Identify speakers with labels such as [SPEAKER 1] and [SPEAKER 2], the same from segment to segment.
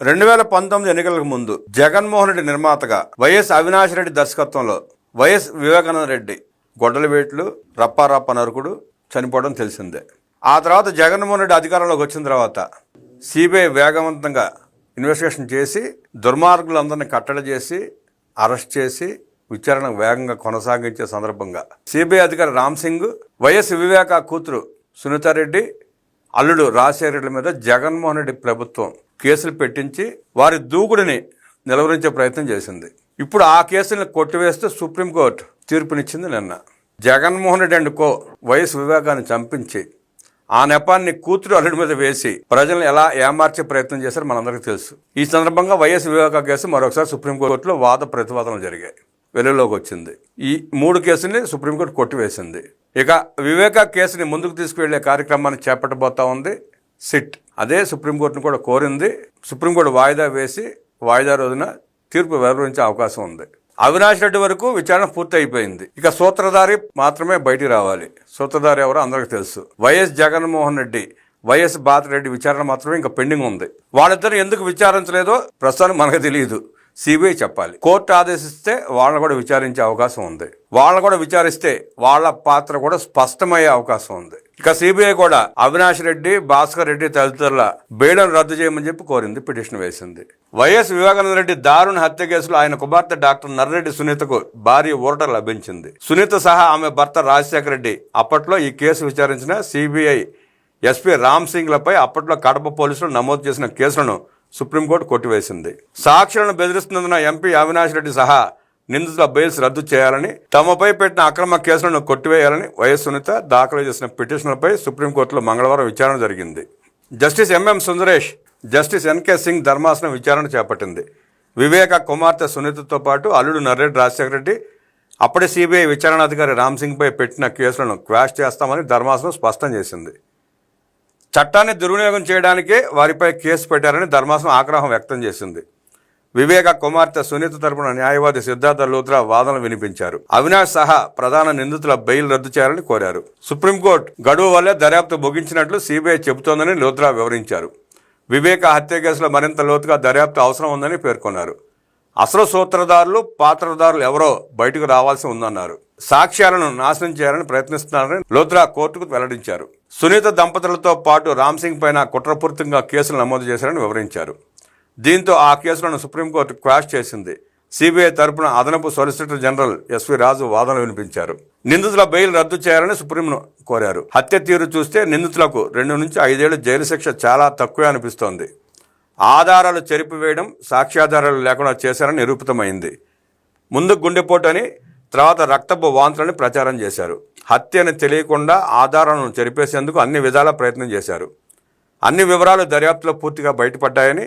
[SPEAKER 1] రెండు వేల పంతొమ్మిది ఎన్నికలకు ముందు జగన్మోహన్ రెడ్డి నిర్మాతగా వైఎస్ అవినాష్ రెడ్డి దర్శకత్వంలో వైఎస్ వివేకానంద రెడ్డి గొడ్డలవేట్లు రప్పారప్ప నరుకుడు చనిపోవడం తెలిసిందే. ఆ తర్వాత జగన్మోహన్ రెడ్డి అధికారంలోకి వచ్చిన తర్వాత సిబిఐ వేగవంతంగా ఇన్వెస్టిగేషన్ చేసి దుర్మార్గులందరినీ కట్టడి చేసి అరెస్ట్ చేసి విచారణ వేగంగా కొనసాగించే సందర్భంగా సిబిఐ అధికారి రామ్ సింగ్ వైఎస్ వివేక కూతురు సునీతారెడ్డి అల్లుడు రాజశేఖర మీద జగన్మోహన్ రెడ్డి ప్రభుత్వం కేసులు పెట్టించి వారి దూకుడిని నిలవరించే ప్రయత్నం చేసింది. ఇప్పుడు ఆ కేసులను కొట్టివేస్తూ సుప్రీంకోర్టు తీర్పునిచ్చింది నిన్న. Jaganmohan Reddy and co YS వివేకాన్ని చంపించి ఆ నెపాన్ని కూతురు అల్లుడి మీద వేసి ప్రజలను ఎలా ఏమార్చే ప్రయత్నం చేశారో మనందరికీ తెలుసు. ఈ సందర్భంగా వైఎస్ వివేక కేసు మరొకసారి సుప్రీంకోర్టులో వాద ప్రతివాదనలు జరిగాయి. వెలుగులోకి వచ్చింది. ఈ మూడు కేసుల్ని సుప్రీంకోర్టు కొట్టివేసింది. ఇక వివేక కేసుని ముందుకు తీసుకువెళ్ళే కార్యక్రమాన్ని చేపట్టబోతా ఉంది. సిట్. అదే సుప్రీంకోర్టును కూడా కోరింది. సుప్రీంకోర్టు వాయిదా వేసి వాయిదా రోజున తీర్పు వెలువరించే అవకాశం ఉంది. అవినాష్ రెడ్డి వరకు విచారణ పూర్తి అయిపోయింది ఇక సూత్రధారి మాత్రమే బయటికి రావాలి. సూత్రధారి ఎవరో అందరికీ తెలుసు. వైఎస్ జగన్మోహన్ రెడ్డి వైఎస్ రెడ్డి విచారణ మాత్రమే ఇంకా పెండింగ్ ఉంది. వాళ్ళిద్దరు ఎందుకు విచారించలేదో ప్రస్తుతానికి మనకు తెలియదు. సిబిఐ చెప్పాలి. కోర్టు ఆదేశిస్తే వాళ్ళని కూడా విచారించే అవకాశం ఉంది. వాళ్ళని కూడా విచారిస్తే వాళ్ళ పాత్ర కూడా స్పష్టమయ్యే అవకాశం ఉంది. ఇక సిబిఐ కూడా అవినాష్ రెడ్డి భాస్కర్ రెడ్డి తదితరుల బెయిలను రద్దు చేయమని చెప్పి కోరింది పిటిషన్ వేసింది. వైఎస్ వివేకానంద రెడ్డి దారుణ హత్య కేసులో ఆయన కుమార్తె డాక్టర్ నర్రెడ్డి సునీతకు భారీ ఊరట లభించింది. సునీత సహా ఆమె భర్త రాజశేఖర రెడ్డి అప్పట్లో ఈ కేసు విచారించిన సిబిఐ ఎస్పీ రామ్ సింగ్లపై అప్పట్లో కడప పోలీసులు నమోదు చేసిన కేసులను సుప్రీంకోర్టు కొట్టివేసింది సాక్షులను బెదిరిస్తున్నందున ఎంపీ అవినాష్ రెడ్డి సహా నిందితుల బెయిల్స్ రద్దు చేయాలని తమపై పెట్టిన అక్రమ కేసులను కొట్టివేయాలని వైఎస్ సునీత దాఖలు చేసిన పిటిషన్లపై సుప్రీంకోర్టులో మంగళవారం విచారణ జరిగింది. Justice MM Sundaresh justice NK Singh ధర్మాసనం విచారణ చేపట్టింది. వివేక కుమార్తె సునీతతో పాటు అల్లుడు నర్రెడ్డి రాజశేఖర రెడ్డి అప్పటి సిబిఐ విచారణాధికారి రామ్ సింగ్పై పెట్టిన కేసులను క్వాష్ చేస్తామని ధర్మాసనం స్పష్టం చేసింది. చట్టాన్ని దుర్వినియోగం చేయడానికే వారిపై కేసు పెట్టారని ధర్మాసనం ఆగ్రహం వ్యక్తం చేసింది. వివేక కుమార్తె సునీత తరపున న్యాయవాది సిద్ధార్థ లూత్రా వాదనలు వినిపించారు. అవినాష్ సహా ప్రధాన నిందితుల బెయిల్ రద్దు చేయాలని కోరారు. సుప్రీంకోర్టు గడువు వల్లే దర్యాప్తు ముగించినట్లు సిబిఐ చెబుతోందని లూత్రా వివరించారు. వివేక హత్య కేసులో మరింత లోతుగా దర్యాప్తు అవసరం ఉందని పేర్కొన్నారు. అసలు సూత్రధారులు పాత్రధారులు ఎవరో బయటకు రావాల్సి ఉందన్నారు. సాక్ష్యాలను నాశనం చేయాలని ప్రయత్నిస్తున్నారని లోత్రా కోర్టుకు వెల్లడించారు. సునీత దంపతులతో పాటు రామ్ సింగ్ పైన కుట్రపూరితంగా కేసులు నమోదు చేశారని వివరించారు. దీంతో ఆ కేసులను సుప్రీంకోర్టు క్వాష్ చేసింది. సిబిఐ తరపున అదనపు సొలిసిటర్ జనరల్ ఎస్వి రాజు వాదనలు వినిపించారు. నిందితుల బెయిల్ రద్దు చేయాలని సుప్రీంను కోరారు. హత్య తీరు చూస్తే నిందితులకు రెండు నుంచి ఐదేళ్ళ జైలు శిక్ష చాలా తక్కువే అనిపిస్తోంది. ఆధారాలు చెరిపివేయడం సాక్ష్యాధారాలు లేకుండా చేశారని నిరూపితమైంది. ముందు గుండెపోటు అని తర్వాత రక్తపు వాంతులని ప్రచారం చేశారు. హత్య అని తెలియకుండా ఆధారాలను చెరిపేసేందుకు అన్ని విధాల ప్రయత్నం చేశారు. అన్ని వివరాలు దర్యాప్తులో పూర్తిగా బయటపడ్డాయని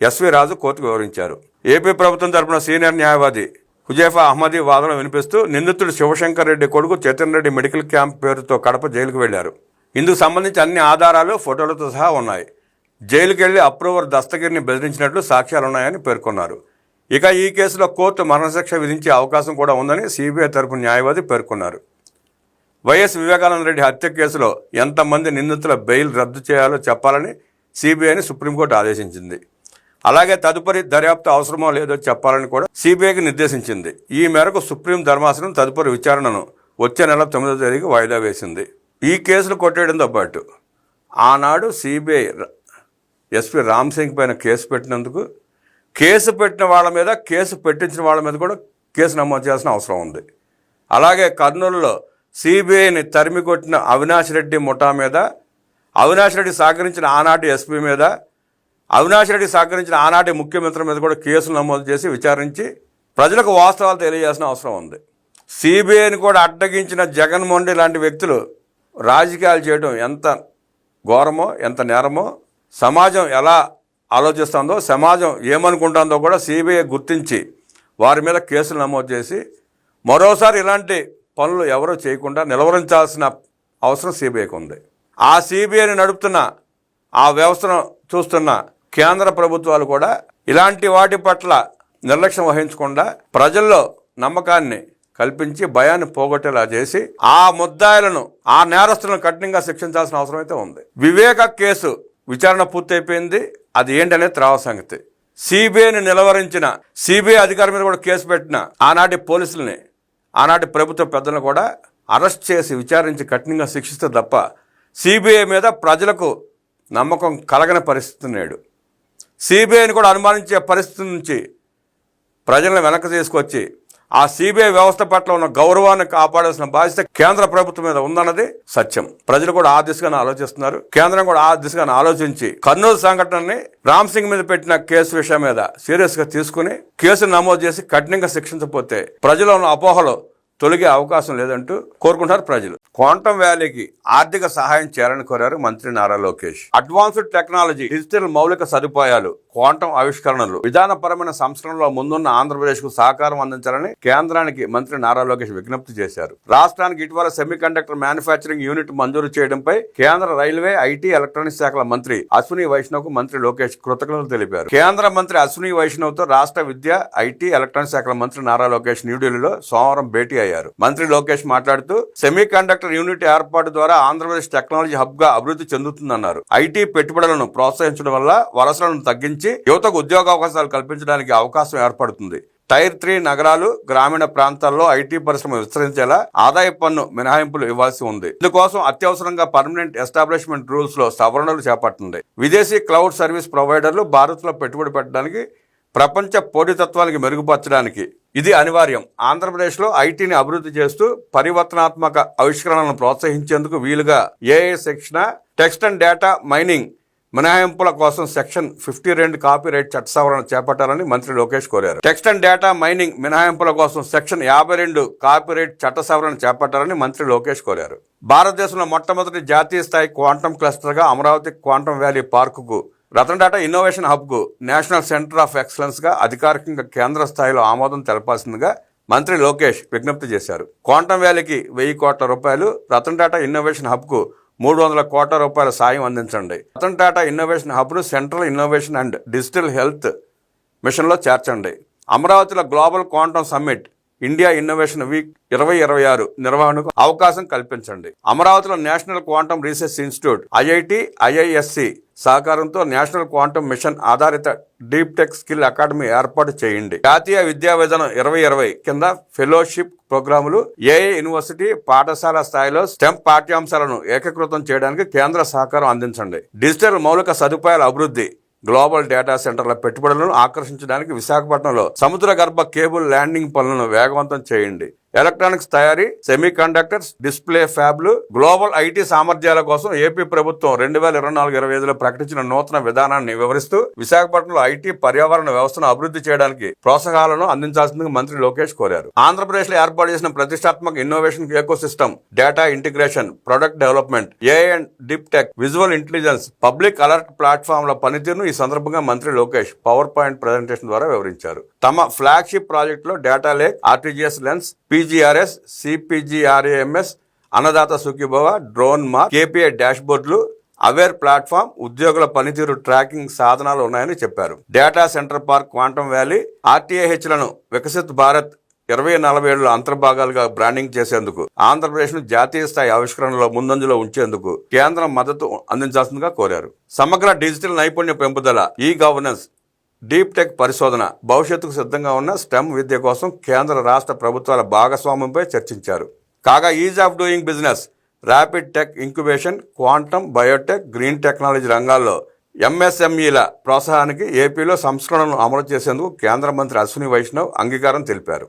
[SPEAKER 1] ఎస్వి రాజు కోర్టుకు వివరించారు. ఏపీ ప్రభుత్వం తరపున సీనియర్ న్యాయవాది హుజేఫా అహ్మదీ వాదన వినిపిస్తూ నిందితుడు శివశంకర్ రెడ్డి కొడుకు చైతన్ రెడ్డి మెడికల్ క్యాంప్ పేరుతో కడప జైలుకు వెళ్ళారు. ఇందుకు సంబంధించి అన్ని ఆధారాలు ఫోటోలతో సహా ఉన్నాయి. జైలుకెళ్ళి అప్రూవర్ దస్తగిరిని బెదిరించినట్లు సాక్ష్యాలున్నాయని పేర్కొన్నారు. ఇక ఈ కేసులో కోర్టు మరణశిక్ష విధించే అవకాశం కూడా ఉందని సిబిఐ తరపు న్యాయవాది పేర్కొన్నారు. వైఎస్ వివేకానంద రెడ్డి హత్య కేసులో ఎంతమంది నిందితుల బెయిల్ రద్దు చేయాలో చెప్పాలని సిబిఐని సుప్రీంకోర్టు ఆదేశించింది. అలాగే తదుపరి దర్యాప్తు అవసరమో లేదో చెప్పాలని కూడా సిబిఐకి నిర్దేశించింది. ఈ మేరకు సుప్రీం ధర్మాసనం తదుపరి విచారణను వచ్చే నెల తొమ్మిదో తేదీకి వాయిదా వేసింది. ఈ కేసులు కొట్టేయడంతో పాటు ఆనాడు సిబిఐ ఎస్పీ రామ్ సింగ్ పైన కేసు పెట్టినందుకు కేసు పెట్టిన వాళ్ళ మీద కేసు పెట్టించిన వాళ్ళ మీద కూడా కేసు నమోదు చేయాల్సిన అవసరం ఉంది. అలాగే కర్నూలులో సిబిఐని తరిమి కొట్టిన అవినాష్ రెడ్డి ముఠా మీద అవినాష్ రెడ్డి సహకరించిన ఆనాటి ఎస్పీ మీద అవినాష్ రెడ్డి సహకరించిన ఆనాటి ముఖ్యమంత్రి మీద కూడా కేసులు నమోదు చేసి విచారించి ప్రజలకు వాస్తవాలు తెలియజేసిన అవసరం ఉంది. సిబిఐని కూడా అడ్డగించిన జగన్మోహన్ రెడ్డి లాంటి వ్యక్తులు రాజకీయాలు చేయడం ఎంత ఘోరమో ఎంత నేరమో సమాజం ఎలా ఆలోచిస్తుందో సమాజం ఏమనుకుంటుందో కూడా సిబిఐ గుర్తించి వారి మీద కేసులు నమోదు చేసి మరోసారి ఇలాంటి పనులు ఎవరూ చేయకుండా నిలవరించాల్సిన అవసరం సిబిఐకి ఉంది. ఆ సిబిఐని నడుపుతున్న ఆ వ్యవస్థను చూస్తున్న కేంద్ర ప్రభుత్వాలు కూడా ఇలాంటి వాటి పట్ల నిర్లక్ష్యం వహించకుండా ప్రజల్లో నమ్మకాన్ని కల్పించి భయాన్ని పోగొట్టేలా చేసి ఆ ముద్దాయిలను ఆ నేరస్తులను కఠినంగా శిక్షించాల్సిన అవసరం అయితే ఉంది. వివేక కేసు విచారణ పూర్తయిపోయింది. అది ఏంటనేది తర్వాత సంగతి. సిబిఐని నిలవరించిన సిబిఐ అధికారి మీద కూడా కేసు పెట్టిన ఆనాటి పోలీసుల్ని ఆనాటి ప్రభుత్వ పెద్దలను కూడా అరెస్ట్ చేసి విచారించి కఠినంగా శిక్షిస్తే తప్ప సిబిఐ మీద ప్రజలకు నమ్మకం కలగని పరిస్థితి నేడు. సిబిఐని కూడా అనుమానించే పరిస్థితి నుంచి ప్రజలను వెనక్కి తీసుకొచ్చి ఆ సిబిఐ వ్యవస్థ పట్ల ఉన్న గౌరవాన్ని కాపాడాల్సిన బాధ్యత కేంద్ర ప్రభుత్వం మీద ఉందన్నది సత్యం. ప్రజలు కూడా ఆ దిశగానే ఆలోచిస్తున్నారు. కేంద్రం కూడా ఆ దిశగానే ఆలోచించి కర్నూలు సంఘటనని రామ్ సింగ్ మీద పెట్టిన కేసు విషయం మీద సీరియస్గా తీసుకుని కేసు నమోదు చేసి కఠినంగా శిక్షించకపోతే ప్రజలు ఉన్న అపోహలు తొలగే అవకాశం లేదంటూ కోరుకుంటారు ప్రజలు. క్వాంటమ్ వ్యాలీకి ఆర్థిక సహాయం చేయాలని కోరారు మంత్రి Nara Lokesh. Advanced technology digital మౌలిక సదుపాయాలు క్వాంటం ఆవిష్కరణలు విధానపరమైన సంస్కరణలో ముందున్న ఆంధ్రప్రదేశ్కు సహకారం అందించాలని కేంద్రానికి మంత్రి నారా లోకేష్ విజ్ఞప్తి చేశారు. రాష్ట్రానికి ఇటీవల సెమీ కండక్టర్ మ్యానుఫ్యాక్చరింగ్ యూనిట్ మంజూరు చేయడంపై కేంద్ర రైల్వే ఐటీ ఎలక్ట్రానిక్స్ శాఖల మంత్రి అశ్విని వైష్ణవ్కు మంత్రి లోకేష్ కృతజ్ఞతలు తెలిపారు. కేంద్ర మంత్రి అశ్విని వైష్ణవ్తో రాష్ట్ర విద్య ఐటీ ఎలక్ట్రానిక్స్ శాఖల మంత్రి నారా లోకేష్ న్యూఢిల్లీలో సోమవారం భేటీ అయ్యారు. మంత్రి లోకేష్ మాట్లాడుతూ సెమీ కండక్టర్ యూనిట్ ఏర్పాటు ద్వారా ఆంధ్రప్రదేశ్ టెక్నాలజీ హబ్గా అభివృద్ధి చెందుతుందన్నారు. ఐటీ పెట్టుబడులను ప్రోత్సహించడం వల్ల వలసలను తగ్గించి యువతకు ఉద్యోగ అవకాశాలు కల్పించడానికి అవకాశం ఏర్పడుతుంది. టైర్ త్రీ నగరాలు గ్రామీణ ప్రాంతాల్లో ఐటీ పరిశ్రమ విస్తరించేలా ఆదాయ పన్ను మినహాయింపులు ఇవ్వాల్సి ఉంది. ఇందుకోసం అత్యవసరంగా పర్మనెంట్ ఎస్టాబ్లిష్మెంట్ రూల్స్లో సవరణలు చేపట్టింది విదేశీ క్లౌడ్ సర్వీస్ ప్రొవైడర్లు భారత్లో పెట్టుబడి పెట్టడానికి ప్రపంచ పోటీతత్వానికి మెరుగుపరచడానికి ఇది అనివార్యం. ఆంధ్రప్రదేశ్లో ఐటీని అభివృద్ధి చేస్తూ పరివర్తనాత్మక ఆవిష్కరణలను ప్రోత్సహించేందుకు వీలుగా ఏఏ శిక్షణ టెక్స్ట్ అండ్ డేటా మైనింగ్ మినహాయింపుల కోసం సెక్షన్ ఫిఫ్టీ రెండు కాపీ రైట్ చట్ట సవరణ చేపట్టాలని మంత్రి లోకేష్ కోరారు. టెక్స్ట్ అండ్ డేటా మైనింగ్ మినహాయింపుల కోసం సెక్షన్ యాభై రెండు కాపీ రైట్ చట్ట సవరణ చేపట్టాలని మంత్రి లోకేష్ కోరారు. భారతదేశంలో మొట్టమొదటి జాతీయ స్థాయి క్వాంటం క్లస్టర్గా అమరావతి క్వాంటం వ్యాలీ పార్కుకు రతన్ టాటా ఇన్నోవేషన్ హబ్కు నేషనల్ సెంటర్ ఆఫ్ ఎక్సలెన్స్గా అధికారికంగా కేంద్ర స్థాయిలో ఆమోదం తెలపాల్సిందిగా మంత్రి లోకేష్ విజ్ఞప్తి చేశారు. క్వాంటం వ్యాలీకి వెయ్యి కోట్ల రూపాయలు రతన్ టాటా ఇన్నోవేషన్ హబ్కు మూడు వందల కోట్ల రూపాయల సాయం అందించండి. Ratan Tata innovation హబ్ను central innovation and digital health మిషన్లో చేర్చండి. అమరావతిలో global quantum summit India innovation week ఇరవై ఇరవై ఆరు నిర్వహణకు అవకాశం కల్పించండి. అమరావతిలో national quantum research institute IIT IISc సహకారంతో నేషనల్ క్వాంటమ్ మిషన్ ఆధారిత డీప్ టెక్ స్కిల్ అకాడమీ ఏర్పాటు చేయండి. జాతీయ విద్యా విధానం ఇరవై ఇరవై కింద ఫెలోషిప్ ప్రోగ్రాములు ఏఏ యూనివర్సిటీ పాఠశాల స్థాయిలో స్టెమ్ పాఠ్యాంశాలను ఏకీకృతం చేయడానికి కేంద్ర సహకారం అందించండి. డిజిటల్ మౌలిక సదుపాయాల అభివృద్ధి గ్లోబల్ డేటా సెంటర్ల పెట్టుబడులను ఆకర్షించడానికి విశాఖపట్నంలో సముద్ర గర్భ కేబుల్ ల్యాండింగ్ పనులను వేగవంతం చేయండి. ఎలక్ట్రానిక్స్ తయారీ సెమీ కండక్టర్స్ డిస్ప్లే ఫ్యాబ్లు గ్లోబల్ ఐటీ సామర్థ్యాల కోసం ఏపీ ప్రభుత్వం రెండు వేల ఇరవై నాలుగు ఇరవై ఐదులో ప్రకటించిన నూతన విధానాన్ని వివరిస్తూ విశాఖపట్నంలో ఐటీ పర్యావరణ వ్యవస్థను అభివృద్ధి చేయడానికి ప్రోత్సాహాలను అందించాల్సిందిగా మంత్రి లోకేష్ కోరారు. ఆంధ్రప్రదేశ్లో ఏర్పాటు చేసిన ప్రతిష్టాత్మక innovation ecosystem data integration product development AI and deep tech visual intelligence public alert ప్లాట్ఫామ్ల పనితీరును ఈ సందర్భంగా మంత్రి లోకేష్ పవర్ పాయింట్ ప్రజెంటేషన్ ద్వారా వివరించారు. తమ ఫ్లాగ్షిప్ ప్రాజెక్టులో data lake RTGS lens PGRS CPGRAMS Annadata Sukhibhava drone మా కేపీఐ డాష్బోర్డులు అవేర్ ప్లాట్ఫామ్ ఉద్యోగుల పనితీరు ట్రాకింగ్ సాధనాలు ఉన్నాయని చెప్పారు. Data centre park quantum valley ఆర్టీఐహెచ్లను Viksit Bharat ఇరవై నలభై ఏళ్ళ అంతర్భాగాలుగా బ్రాండింగ్ చేసేందుకు ఆంధ్రప్రదేశ్ను జాతీయ స్థాయి ఆవిష్కరణలో ముందంజలో ఉంచేందుకు కేంద్రం మద్దతు అందించాల్సిందిగా కోరారు. సమగ్ర డిజిటల్ నైపుణ్య పెంపుదల ఈ గవర్నెన్స్ డీప్ టెక్ పరిశోధన భవిష్యత్తుకు సిద్ధంగా ఉన్న స్టెమ్ విద్య కోసం కేంద్ర రాష్ట్ర ప్రభుత్వాల భాగస్వామ్యంపై చర్చించారు. కాగా ease of doing business rapid tech incubation quantum biotech green technology రంగాల్లో ఎంఎస్ఎంఈల ప్రోత్సాహానికి ఏపీలో సంస్కరణలను అమలు చేసేందుకు కేంద్ర మంత్రి అశ్విని వైష్ణవ్ అంగీకారం తెలిపారు.